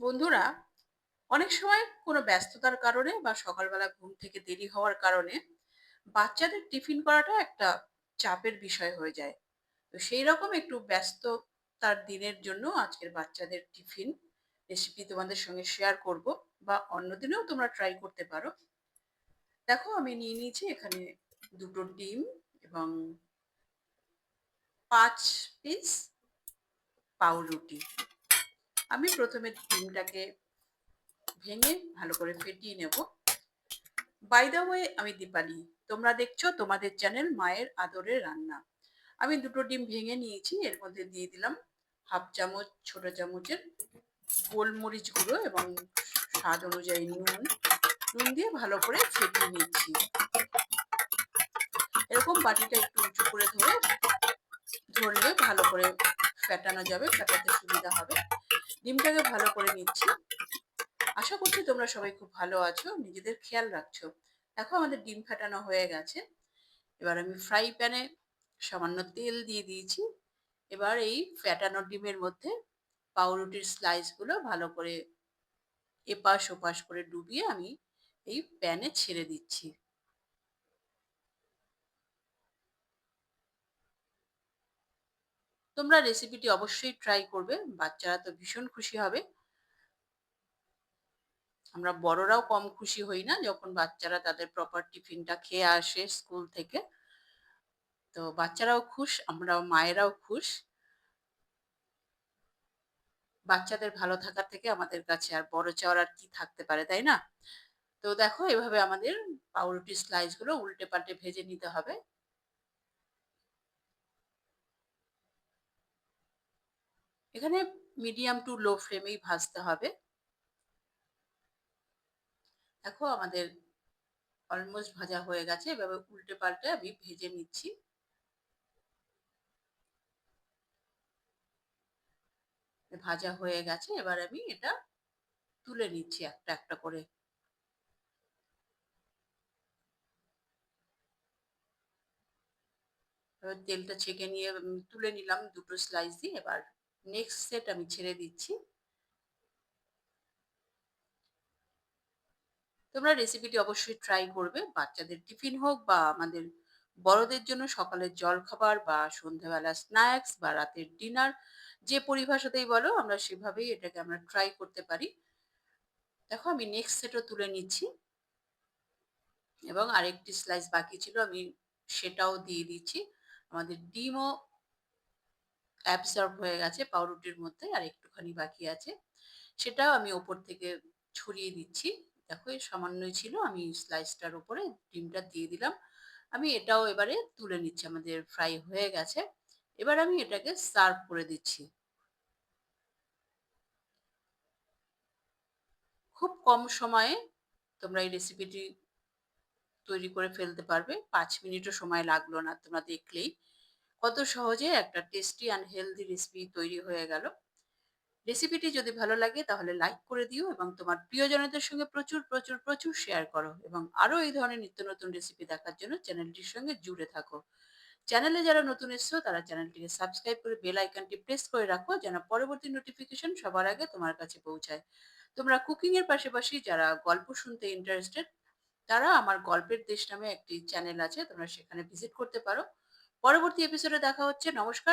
বন্ধুরা, অনেক সময় কোনো ব্যস্ততার কারণে বা সকালবেলা ঘুম থেকে দেরি হওয়ার কারণে বাচ্চাদের টিফিন করাটা একটা চাপের বিষয় হয়ে যায়। তো সেই রকম একটু ব্যস্ততার দিনের জন্য আজকের বাচ্চাদের টিফিন রেসিপি তোমাদের সঙ্গে শেয়ার করব বা অন্যদিনেও তোমরা ট্রাই করতে পারো। দেখো, আমি নিয়ে নিয়েছি এখানে দুটো ডিম এবং পাঁচ পিস পাউরুটি। আমি প্রথমে ডিমটাকে ভেঙে ভালো করে ফেটিয়ে নেব। বাই দা ওয়ে আমি দীপালি। তোমরা দেখছ তোমাদের চ্যানেল মায়ের আদরের রান্না। আমি দুটো ডিম ভেঙে নিয়েছি, এর মধ্যে দিয়ে দিলাম হাফ চামচ, ছোট চামচের গোলমরিচ গুঁড়ো এবং স্বাদ অনুযায়ী নুন। নুন দিয়ে ভালো করে ফেটিয়ে নিচ্ছি। এরকম বাটিটা একটু উঁচু করে ধরে, ধরলে ভালো করে ফেটানো যাবে, ফেটাতে সুবিধা হবে। ডিমটাকে ভালো করে নিচ্ছি। আশা করছি তোমরা সবাই খুব ভালো আছো, নিজেদের খেয়াল রাখছো। দেখো আমাদের ডিম ফাটানো হয়ে গেছে। এবার আমি ফ্রাই প্যানে সামান্য তেল দিয়ে দিয়েছি। এবার এই ফ্যাটানো ডিমের মধ্যে পাউরুটির স্লাইসগুলো ভালো করে এপাশ ওপাশ করে ডুবিয়ে আমি এই প্যানে ছেড়ে দিচ্ছি। তোমরা রেসিপিটি অবশ্যই ট্রাই করবে, বাচ্চারা তো ভীষণ খুশি হবে। আমরা বড়রাও কম খুশি হই না, যখন বাচ্চারা তাদের প্রপার টিফিনটা খেয়ে আসে স্কুল থেকে। তো বাচ্চারাও খুশ, আমরাও, মায়েরাও খুশ। বাচ্চাদের ভালো থাকার থেকে আমাদের কাছে আর বড় চাওয়ার আর কি থাকতে পারে, তাই না? তো দেখো, এভাবে আমাদের পাউরুটি স্লাইসগুলো উল্টে পাল্টে ভেজে নিতে হবে। এখানে মিডিয়াম টু লো ফ্লেমেই ভাজতে হবে। দেখো আমাদের অলমোস্ট ভাজা হয়ে গেছে, এভাবে উল্টে পাল্টে আমি ভেজে নিচ্ছি। ভাজা হয়ে গেছে, এবার আমি এটা তুলে নিচ্ছি একটা একটা করে। তেলটা ছেঁকে নিয়ে তুলে নিলাম দুটো স্লাইস দিয়ে, এবার নেক্সট সেট আমি ছেড়ে দিচ্ছি। তোমরা রেসিপিটি অবশ্যই ট্রাই করবে। বাচ্চাদের টিফিন হোক বা আমাদের বড়দের জন্য সকালের জল খাবার বা সন্ধ্যাবেলা স্ন্যাক্স বা রাতের ডিনার যে পরিভাষাতেই বলো, আমরা সেভাবেই এটাকে আমরা ট্রাই করতে পারি। দেখো, আমি নেক্সট সেটও তুলে নিচ্ছি। এবং আরেকটি স্লাইস বাকি ছিল, আমি সেটাও দিয়ে দিচ্ছি। আমাদের ডিমও অ্যাবসর্ব হয়ে গেছে পাউরুটির মধ্যে আর একটুখানি বাকি আছে। সেটাও আমি ওপর থেকে ছড়িয়ে দিচ্ছি। দেখো এই সামান্যই ছিল, আমি স্লাইসটার উপরে ডিমটা দিয়ে দিলাম। আমি এটাও এবারে তুলে নিচ্ছি, আমাদের ফ্রাই হয়ে গেছে। এবার আমি এটাকে সার্ভ করে দিচ্ছি। খুব কম সময়ে তোমরা এই রেসিপিটি তৈরি করে ফেলতে পারবে। পাঁচ মিনিটও সময় লাগল না তোমরা দেখলেই। কত সহজে একটা টেস্টি অ্যান্ড হেলদি রেসিপি তৈরি হয়ে গেল। রেসিপিটি যদি ভালো লাগে তাহলে লাইক করে দিও এবং তোমার প্রিয়জনদের সঙ্গে প্রচুর প্রচুর প্রচুর শেয়ার করো এবং আরও এই ধরনের নিত্য নতুন রেসিপি দেখার জন্য চ্যানেলটির সঙ্গে জুড়ে থাকো। চ্যানেলে যারা নতুন এসছো তারা চ্যানেলটিকে সাবস্ক্রাইব করে বেল আইকনটি প্রেস করে রাখো যেন পরবর্তী নোটিফিকেশন সবার আগে তোমার কাছে পৌঁছায়। তোমরা কুকিং এর পাশাপাশি যারা গল্প শুনতে ইন্টারেস্টেড তারা আমার গল্পের দেশ নামে একটি চ্যানেল আছে, তোমরা সেখানে ভিজিট করতে পারো। পরবর্তী এপিসোডে দেখা হচ্ছে। নমস্কার।